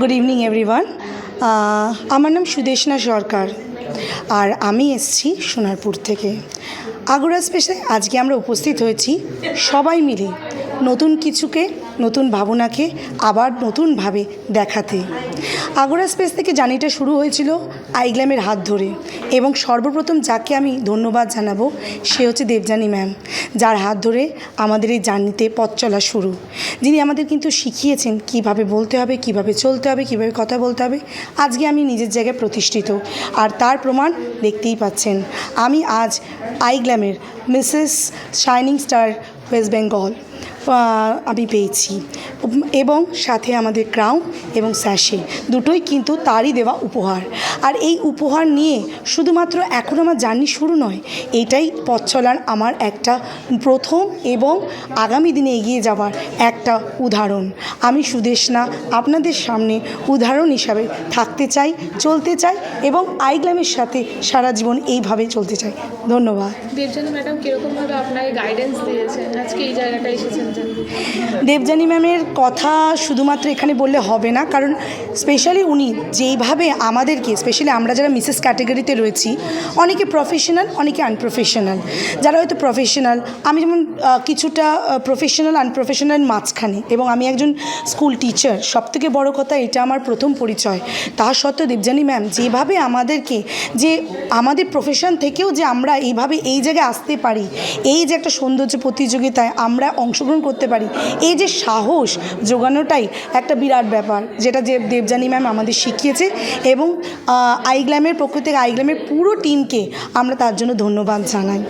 Good evening everyone আমার নাম সুদেশনা সরকার, আর আমি এসছি সোনারপুর থেকে। আগরা স্পেশাল আজকে আমরা উপস্থিত হয়েছি সবাই মিলে নতুন কিছুকে নতুন ভাবনাকে আবার নতুনভাবে দেখাতে। আগরা স্পেস থেকে জার্নিটা শুরু হয়েছিল আইগ্ল্যামের হাত ধরে এবং সর্বপ্রথম যাকে আমি ধন্যবাদ জানাব সে হচ্ছে দেবযানী ম্যাম, যার হাত ধরে আমাদের এই জার্নিতে পথ চলা শুরু। যিনি আমাদের কিন্তু শিখিয়েছেন কীভাবে বলতে হবে, কীভাবে চলতে হবে, কীভাবে কথা বলতে হবে। আজকে আমি নিজের জায়গায় প্রতিষ্ঠিত। আর তার প্রমাণ দেখতেই পাচ্ছেন। আমি আজ আইগ্ল্যামের Mrs shining star West Bengal আমি পেয়েছি। এবং সাথে আমাদের ক্রাউন এবং স্যাশে দুটোই কিন্তু তারই দেওয়া উপহার। আর এই উপহার নিয়ে শুধুমাত্র এখন আমার জার্নি শুরু নয়, এটাই পথ চলার আমার একটা প্রথম এবং আগামী দিনে এগিয়ে যাওয়ার একটা উদাহরণ। আমি সুদেশনা আপনাদের সামনে উদাহরণ হিসাবে থাকতে চাই, চলতে চাই এবং আইগ্লামের সাথে সারা জীবন এইভাবে চলতে চাই। ধন্যবাদ। ম্যাডাম, কীরকমভাবে আপনাকে গাইডেন্স দিয়েছেন? আজকে এই জায়গাটা এসেছেন। দেবযানী ম্যামের কথা শুধুমাত্র এখানে বললে হবে না, কারণ স্পেশালি উনি যেইভাবে আমাদেরকে স্পেশালি আমরা যারা মিসেস ক্যাটাগরিতে রয়েছি, অনেকে প্রফেশনাল অনেকে আনপ্রফেশনাল যারা হয়তো প্রফেশনাল আমি যেমন কিছুটা প্রফেশনাল আনপ্রফেশনাল মাঝখানে, এবং আমি একজন স্কুল টিচার সবথেকে বড় কথা এটা আমার প্রথম পরিচয়। তা সত্ত্বেও দেবযানী ম্যাম যেভাবে আমাদেরকে, যে আমাদের প্রফেশন থেকেও যে আমরা এইভাবে এই জায়গায় আসতে পারি, এই যে একটা সৌন্দর্য প্রতিযোগিতায় আমরা অংশগ্রহণ করতে পারি। এই যে সাহস জোগানোটাই একটা বিরাট ব্যাপার, যেটা যে দেবযানী ম্যাম আমাদের শিখিয়েছে এবং আইগ্ল্যামের পক্ষ থেকে আইগ্ল্যামের পুরো টিমকে আমরা তার জন্য ধন্যবাদ জানাই।